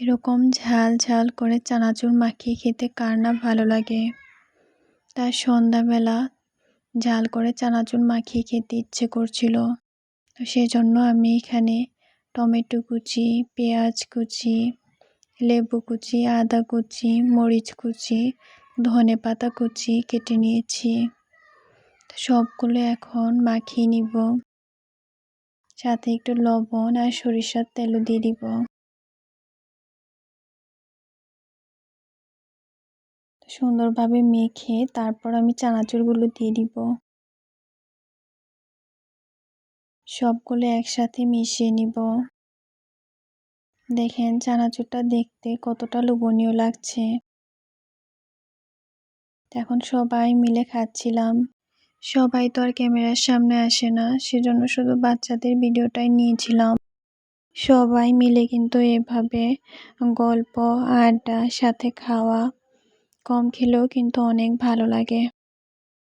এরকম ঝাল ঝাল করে চানাচুর মাখিয়ে খেতে কার না ভালো লাগে? তার সন্ধ্যাবেলা ঝাল করে চানাচুর মাখিয়ে খেতে ইচ্ছে করছিল। তো সেজন্য আমি এখানে টমেটো কুচি, পেঁয়াজ কুচি, লেবু কুচি, আদা কুচি, মরিচ কুচি, ধনে পাতা কুচি কেটে নিয়েছি। সবগুলো এখন মাখিয়ে নিব। সাথে একটু লবণ আর সরিষার তেলও দিয়ে দিব। সুন্দরভাবে মেখে তারপর আমি চানাচুরগুলো দিয়ে দিব। সবগুলো একসাথে মিশিয়ে নিব। দেখেন চানাচুরটা দেখতে কতটা লোভনীয় লাগছে। এখন সবাই মিলে খাচ্ছিলাম। সবাই তো আর ক্যামেরার সামনে আসে না, সেজন্য শুধু বাচ্চাদের ভিডিওটাই নিয়েছিলাম। সবাই মিলে কিন্তু এভাবে গল্প, আড্ডা, সাথে খাওয়া কম খেলেও কিন্তু অনেক ভালো লাগে।